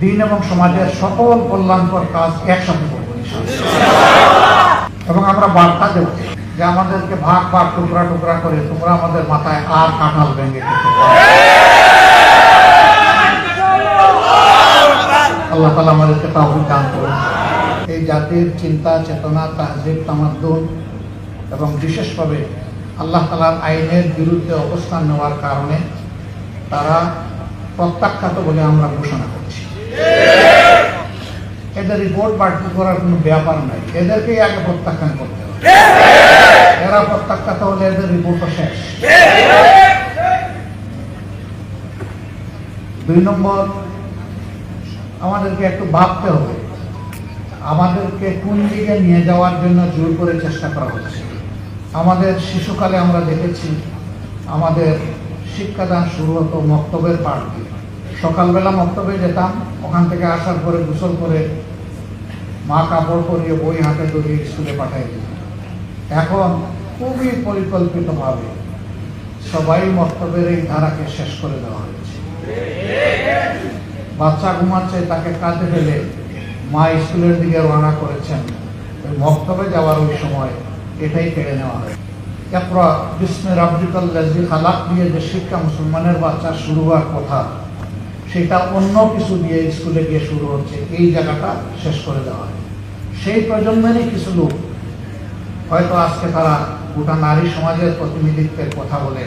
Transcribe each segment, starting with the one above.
দিন এবং সমাজের সকল কল্যাণকর কাজ একসাথে এবং আমরা বার্তা দেব যে আমাদেরকে ভাগ ভাগ টুকরা টুকরা করে তোমরা আমাদের মাথায় আর কাঁঠাল ভেঙে। আল্লাহ তালা আমাদেরকে তাহলে দান করুন। এই জাতির চিন্তা, চেতনা, তাহজিব, তামাদ্দুন এবং বিশেষভাবে আল্লাহ তালার আইনের বিরুদ্ধে অবস্থান নেওয়ার কারণে তারা প্রত্যাখ্যাত বলে আমরা ঘোষণা করছি এদের রিপোর্ট বাড়তি করার কোনো ব্যাপার নাই। এদেরকেই আগে প্রত্যাখ্যান করতে হবে। এরা প্রত্যাখ্যাত হলে এদের রিপোর্টও শেষ। দুই নম্বর, আমাদেরকে একটু ভাবতে হবে। আমাদেরকে কোন দিকে নিয়ে যাওয়ার জন্য জোর করে চেষ্টা করা হচ্ছে? আমাদের শিশুকালে আমরা দেখেছি, আমাদের শিক্ষাদান শুরু হতো মক্তবের পাঠ দিয়ে। সকালবেলা মক্তবে যেতাম, ওখান থেকে আসার পরে গোসল করে মা কাপড় পরিয়ে বই হাতে ধরিয়ে স্কুলে দিত এখন খুবই পরিকল্পিতভাবে সবাই মক্তবের এই ধারাকে শেষ করে দেওয়া হয়েছে। বাচ্চা ঘুমাচ্ছে, তাকে কাঁদে ফেলে মা স্কুলের দিকে রওনা করেছেন। ওই মক্তবে যাওয়ার ওই সময় এটাই কেড়ে নেওয়া হয়। একরা বিস্মে রাব্বিকাল লাজি খালাক দিয়ে যে শিক্ষা মুসলমানের বাচ্চা শুরু হওয়ার কথা সেটা অন্য কিছু দিয়ে স্কুলে গিয়ে শুরু হচ্ছে। এই জায়গাটা শেষ করে দেওয়া হয়। সেই প্রজন্মেরই কিছু লোক হয়তো আজকে তারা গোটা নারী সমাজের প্রতিনিধিত্বের কথা বলে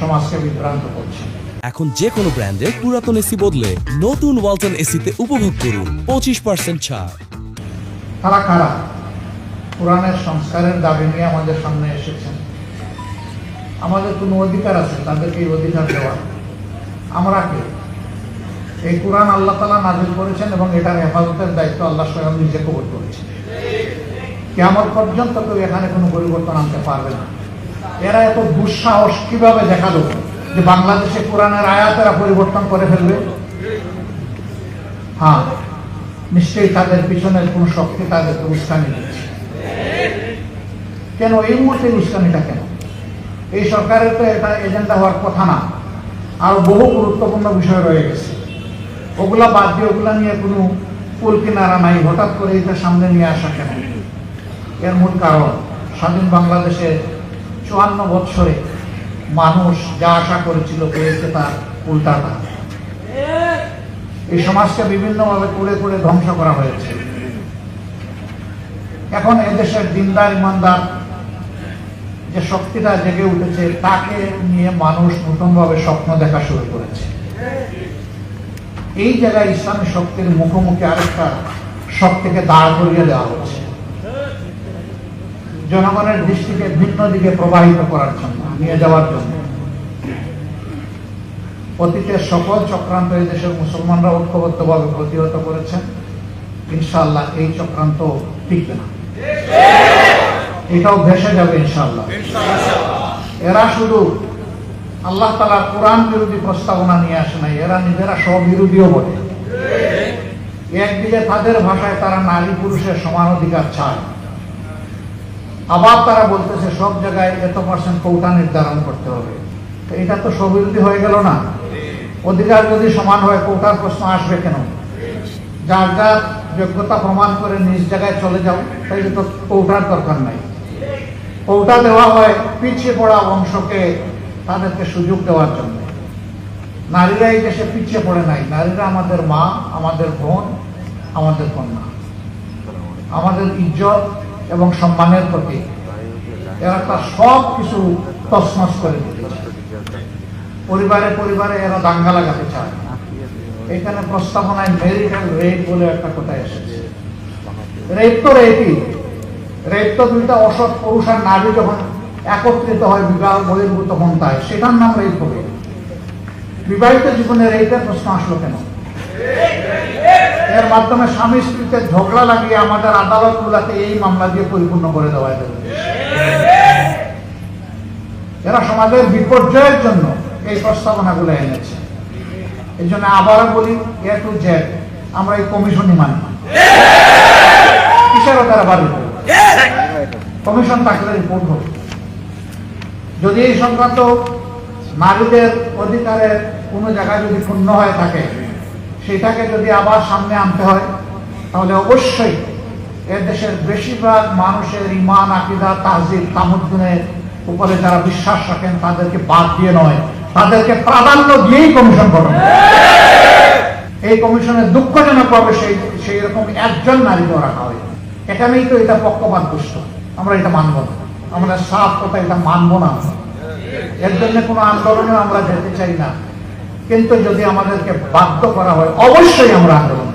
সমাজকে বিভ্রান্ত করছে। এখন যে কোনো ব্র্যান্ডের পুরাতন এসি বদলে নতুন ওয়ালটন এসিতে উপভোগ করুন পঁচিশ পার্সেন্ট ছাড়। তারা কারা? কোরআনের সংস্কারের দাবি নিয়ে আমাদের সামনে এসেছেন। আমাদের কোনো অধিকার আছে? তাদেরকে এই অধিকার দেওয়া। আমরা কে? এই কোরআন আল্লাহ তালা নাজিল করেছেন এবং এটার হেফাজতের দায়িত্ব আল্লাহ স্বয়ং নিজে কবর করেছেন। কেমন পর্যন্ত কেউ এখানে কোনো পরিবর্তন আনতে পারবে না। এরা এত দুঃসাহস কীভাবে দেখাল যে বাংলাদেশে কোরআনের আয়াতেরা পরিবর্তন করে ফেলবে? হ্যাঁ নিশ্চয়ই তাদের পিছনের কোন শক্তি তাদেরকে উস্কানি দিচ্ছে। কেন এই মুহূর্তে উস্কানিটা কেন? এই সরকারের তো এটা এজেন্ডা হওয়ার কথা না। আরও বহু গুরুত্বপূর্ণ বিষয় রয়ে গেছে। ওগুলা বাদ দিয়ে ওগুলা নিয়ে কোনো কুল কিনারা নাই, হঠাৎ করে এটা সামনে নিয়ে আসা কেন? এর মূল কারণ, স্বাধীন বাংলাদেশে চুয়ান্ন বৎসরে মানুষ যা আশা করেছিল পেয়েছে তার উল্টাটা এই সমাজকে বিভিন্নভাবে করে করে ধ্বংস করা হয়েছে। এখন এদেশের দিনদার ইমানদার যে শক্তিটা জেগে উঠেছে, তাকে নিয়ে মানুষ নতুনভাবে স্বপ্ন দেখা শুরু করেছে। এই জায়গায় ইসলামী শক্তির মুখোমুখি আরেকটা শক্তিকে দাঁড় করিয়ে দেওয়া হচ্ছে। জনগণের দৃষ্টিকে ভিন্ন দিকে প্রবাহিত করার জন্য নিয়ে যাওয়ার জন্য। অতীতের সকল চক্রান্ত এই দেশের মুসলমানরা ঐক্যবদ্ধভাবে প্রতিহত করেছেন। ইনশাআল্লাহ এই চক্রান্ত টিকবে না। এটাও ভেসে যাবে ইনশাল্লাহ এরা শুধু আল্লাহ তালা কোরআন বিরোধী প্রস্তাবনা নিয়ে আসে নাই। এরা নিজেরা স্ববিরোধীও বলে একদিকে তাদের ভাষায় তারা নারী পুরুষের সমান অধিকার চায়। আবার তারা বলতেছে, সব জায়গায় এত পার্সেন্ট কৌটা নির্ধারণ করতে হবে। এটা তো স্ববিরোধী হয়ে গেল না? অধিকার যদি সমান হয়, কৌটার প্রশ্ন আসবে কেন? যার যার যোগ্যতা প্রমাণ করে নিজ জায়গায় চলে যাও তাই তো কৌটার দরকার নাই। কৌটা দেওয়া হয়, পিছিয়ে পড়া অংশকে তাদেরকে সুযোগ দেওয়ার জন্য। নারীরা এই দেশে পিছিয়ে পড়ে নাই। নারীরা আমাদের মা, আমাদের বোন, আমাদের কন্যা। আমাদের ইজ্জত এবং সম্মানের প্রতি এরা তার সব কিছু তসমস করে পরিবারে পরিবারে এরা দাঙ্গা লাগাতে চায় এখানে প্রস্তাবনায় মেরিটাল রেপ বলে একটা কথা এসেছে। রেপ তো রেপই। রেপ তো দুইটা অসৎ পুরুষ আর নারী যখন একত্রিত হয় বিবাহ বহির্ভূত হন্তায় সেটার নাম রেপ হবে। বিবাহিত জীবনে রেপের প্রশ্ন আসলো কেন? এর মাধ্যমে স্বামী স্ত্রীতে ঝগড়া লাগিয়ে আমাদের আদালত গুলাতে এই মামলা দিয়ে পরিপূর্ণ করে দেওয়া যাবে এরা সমাজের বিপর্যয়ের জন্য এই প্রস্তাবনাগুলো এনেছে। এই জন্য আবারও বলি এ টু জেড আমরা এই কমিশনই মানি। কিসের তারা বাড়ি কমিশন থাকলে রিপোর্ট হবে যদি এই সংক্রান্ত নারীদের অধিকারের কোনো জায়গায় যদি ক্ষুণ্ণ হয়ে থাকে, সেটাকে যদি আবার সামনে আনতে হয়, তাহলে অবশ্যই দেশের বেশিরভাগ মানুষের ইমান আকিদা, তাহজিব, তামুদ্দিনের উপরে যারা বিশ্বাস রাখেন, তাদেরকে বাদ দিয়ে নয়। তাদেরকে প্রাধান্য দিয়েই কমিশন গঠন এই কমিশনের দুঃখজনকভাবে সেই সেই রকম একজন নারীকেও রাখা হয়। এখানেই তো এটা পক্ষপাত দুষ্ট আমরা এটা মানব না। আমরা সাফ কথা এটা মানব না এর জন্য কোনো আন্দোলনে আমরা যেতে চাই না কিন্তু যদি আমাদেরকে বাধ্য করা হয়, অবশ্যই আমরা আন্দোলন।